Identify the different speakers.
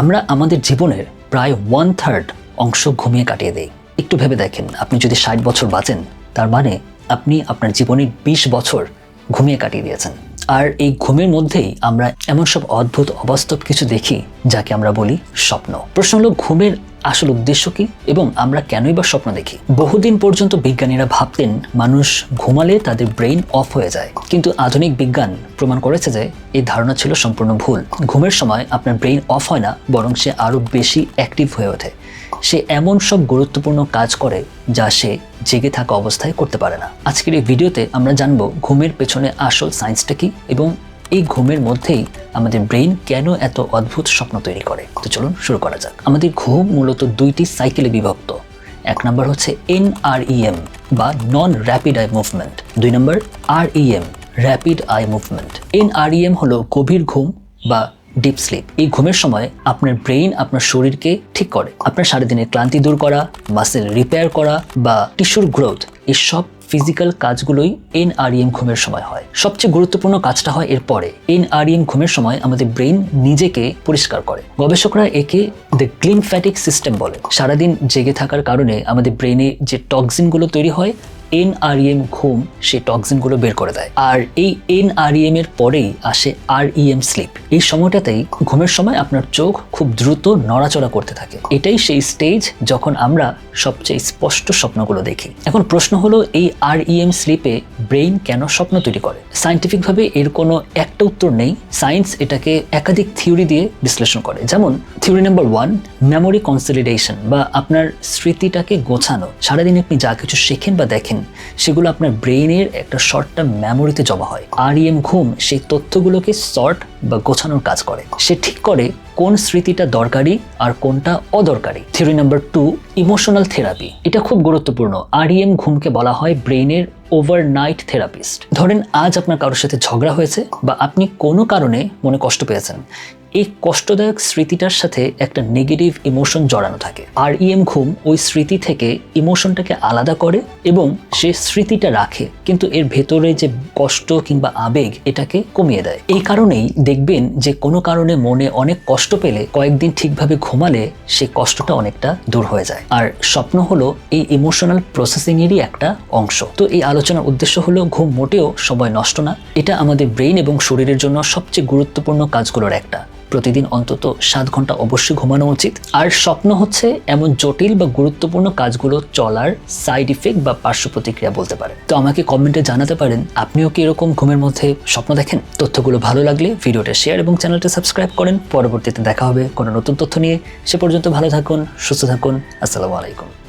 Speaker 1: আমরা আমাদের জীবনের প্রায় ওয়ান থার্ড অংশ ঘুমিয়ে কাটিয়ে দেই। একটু ভেবে দেখেন, আপনি যদি ষাট বছর বাঁচেন, তার মানে আপনি আপনার জীবনের বিশ বছর ঘুমিয়ে কাটিয়ে দিয়েছেন। আর এই ঘুমের মধ্যেই আমরা এমন সব অদ্ভুত অবাস্তব কিছু দেখি, যাকে আমরা বলি স্বপ্ন। প্রশ্ন হলো, ঘুমের আসল উদ্দেশ্য কি এবং আমরা কেনই বা স্বপ্ন দেখি? বহুদিন পর্যন্ত বিজ্ঞানীরা ভাবতেন মানুষ ঘুমালে তাদের ব্রেইন অফ হয়ে যায়। কিন্তু আধুনিক বিজ্ঞান প্রমাণ করেছে যে এই ধারণা ছিল সম্পূর্ণ ভুল। ঘুমের সময় আপনার ব্রেইন অফ হয় না, বরং সে আরও বেশি অ্যাক্টিভ হয়ে ওঠে। সে এমন সব গুরুত্বপূর্ণ কাজ করে যা সে জেগে থাকা অবস্থায় করতে পারে না। আজকের এই ভিডিওতে আমরা জানব ঘুমের পেছনে আসল সায়েন্সটা কি এবং এই ঘুমের মধ্যেই আমাদের ব্রেইন কেন এত অদ্ভুত স্বপ্ন তৈরি করে? তো চলুন শুরু করা যাক। আমাদের ঘুম মূলত দুইটি সাইকেলে বিভক্ত। এক নম্বর হচ্ছে এনআরইএম বা নন র্যাপিড আই মুভমেন্ট দুই নম্বর REM rapid eye movement NREM হলো গভীর ঘুম বা ডিপ স্লিপ এই ঘুমের সময় আপনার ব্রেইন আপনার শরীরকে ঠিক করে। আপনার সারাদিনের ক্লান্তি দূর করা মাসেল রিপেয়ার করা বা টিস্যুর গ্রোথ এসব ফিজিক্যাল কাজগুলোই এনআরইএম ঘুমের সময় হয়। সবচেয়ে গুরুত্বপূর্ণ কাজটা হয় এরপরে। এনআরইএম ঘুমের সময় আমাদের ব্রেইন নিজেকে পরিষ্কার করে। গবেষকরা একে দ্য গ্লিমফ্যাটিক সিস্টেম বলে। সারাদিন জেগে থাকার কারণে আমাদের ব্রেনে যে টক্সিনগুলো তৈরি হয় এনআরইএম ঘুম সেই টক্সিনগুলো বের করে দেয়। আর এই এনআরইএম এর পরেই আসে আরইএম স্লিপ। এই সময়টাতেই ঘুমের সময় আপনার চোখ খুব দ্রুত নড়াচড়া করতে থাকে। এটাই সেই স্টেজ যখন আমরা সবচেয়ে স্পষ্ট স্বপ্নগুলো দেখি। এখন প্রশ্ন হলো, এই আরইএম স্লিপে ব্রেইন কেন স্বপ্ন তৈরি করে? সাইন্টিফিকভাবে এর কোনো একটা উত্তর নেই। সায়েন্স এটাকে একাধিক থিওরি দিয়ে বিশ্লেষণ করে। যেমন theory number one, memory consolidation বা আপনার স্মৃতিটাকে গোছানো। সারাদিন আপনি যা কিছু শেখেন বা দেখেন সেগুলো আপনার ব্রেইনের একটা শর্ট টার্ম মেমোরিতে জমা হয়। আরইএম ঘুম সেই তথ্যগুলোকে সর্ট বা গোছানোর কাজ করে। সে ঠিক করে কোন স্মৃতিটা দরকারি আর কোনটা অদরকারি। Theory number two, emotional therapy. এটা খুব গুরুত্বপূর্ণ। আরইএম ঘুমকে বলা হয় ব্রেইনের ওভারনাইট থেরাপিস্ট। ধরেন আজ আপনার কারোর সাথে ঝগড়া হয়েছে বা আপনি কোনো কারণে মনে কষ্ট পেয়েছেন। এই কষ্টদায়ক স্মৃতিটার সাথে একটা নেগেটিভ ইমোশন জড়ানো থাকে। আর ইএম ঘুম ওই স্মৃতি থেকে ইমোশনটাকে আলাদা করে এবং সে স্মৃতিটা রাখে, কিন্তু এর ভেতরে যে কষ্ট কিংবা আবেগ, এটাকে কমিয়ে দেয়। এই কারণেই দেখবেন যে কোনো কারণে মনে অনেক কষ্ট পেলে কয়েকদিন ঠিকভাবে ঘুমালে সে কষ্টটা অনেকটা দূর হয়ে যায়। আর স্বপ্ন হলো এই ইমোশনাল প্রসেসিংয়েরই একটা অংশ। তো এই আলোচনার উদ্দেশ্য হলো ঘুম মোটেও সময় নষ্ট না। এটা আমাদের ব্রেইন এবং শরীরের জন্য সবচেয়ে গুরুত্বপূর্ণ কাজগুলোর একটা। প্রতিদিন অন্তত সাত ঘণ্টা অবশ্যই ঘুমানো উচিত। আর স্বপ্ন হচ্ছে এমন জটিল বা গুরুত্বপূর্ণ কাজগুলো চলার সাইড ইফেক্ট বা পার্শ্ব প্রতিক্রিয়া বলতে পারে তো আমাকে কমেন্টে জানাতে পারেন, আপনিও কি এরকম ঘুমের মধ্যে স্বপ্ন দেখেন? তথ্যগুলো ভালো লাগলে ভিডিওটা শেয়ার এবং চ্যানেলটা সাবস্ক্রাইব করেন। পরবর্তীতে দেখা হবে কোনো নতুন তথ্য নিয়ে। সে পর্যন্ত ভালো থাকুন, সুস্থ থাকুন। আসসালামু আলাইকুম।